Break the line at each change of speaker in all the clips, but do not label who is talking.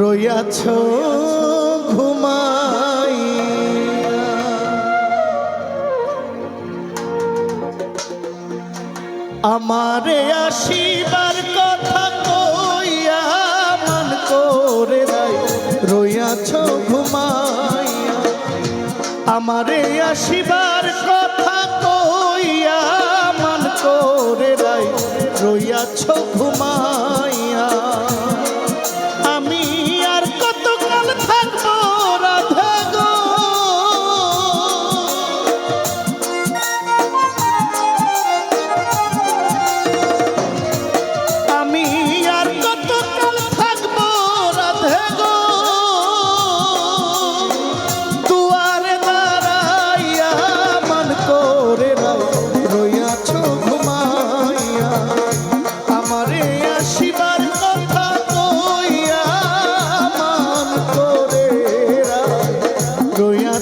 রইয়াছ ঘুমাই আমারে আসিবার কথা কইয়া মান করে রাই রইয়াছ ঘুমাইয়া। আমারে আসিবার কথা কইয়া মান করে রাই রইয়াছ ঘুমাই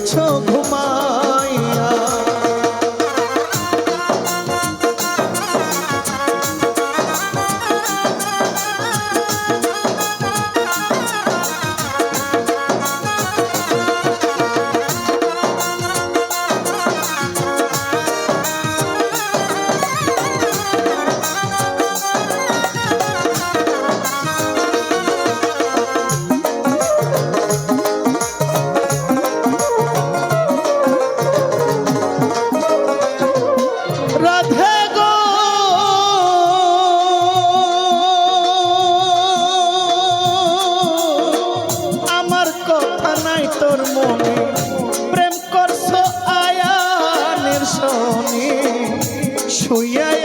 আছো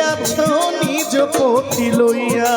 আছো নিজ পতি লইয়া।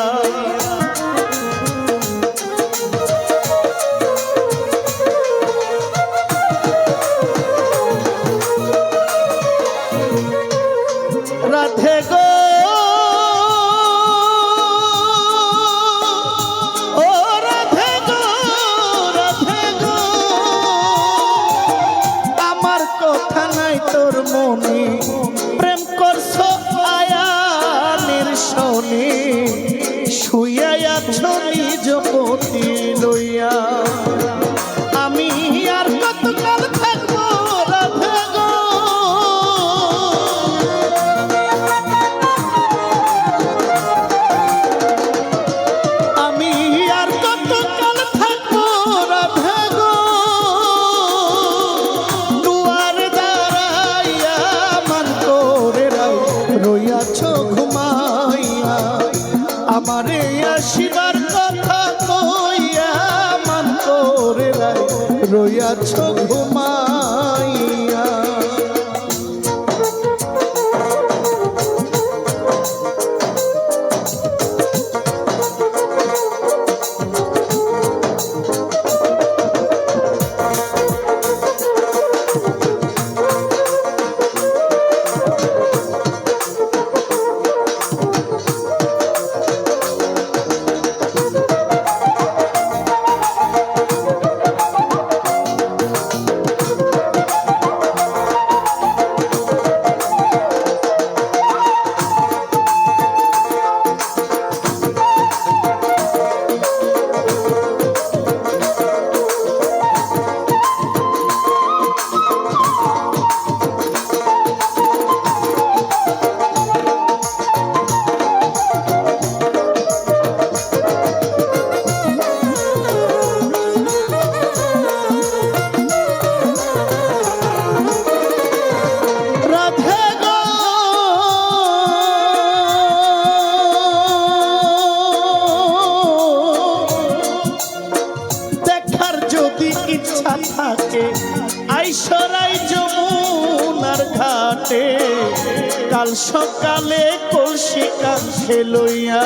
আছো নিজ লইয়া ভোরে রায় রইয়াছ ঘুমাইয়া। সকালে কলসি কাছে লইয়া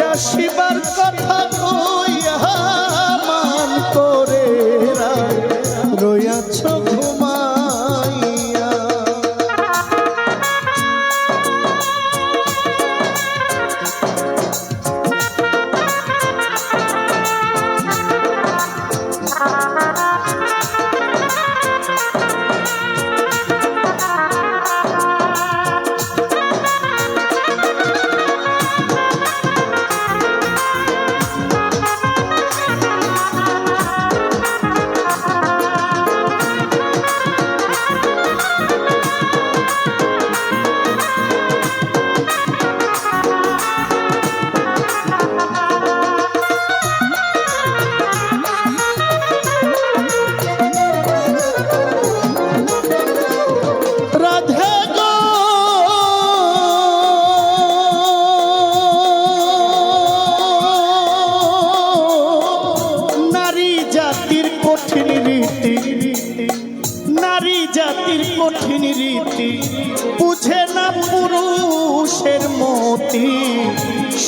আসিবার কথা কই?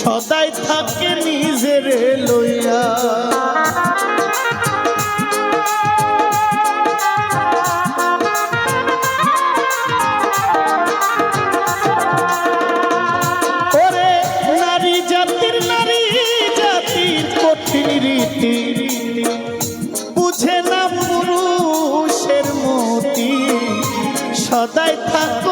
সদাই থাকে নিজের লইয়া। রীতি। বুঝে না পুরুষের মতি। সদাই থাক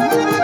Thank you.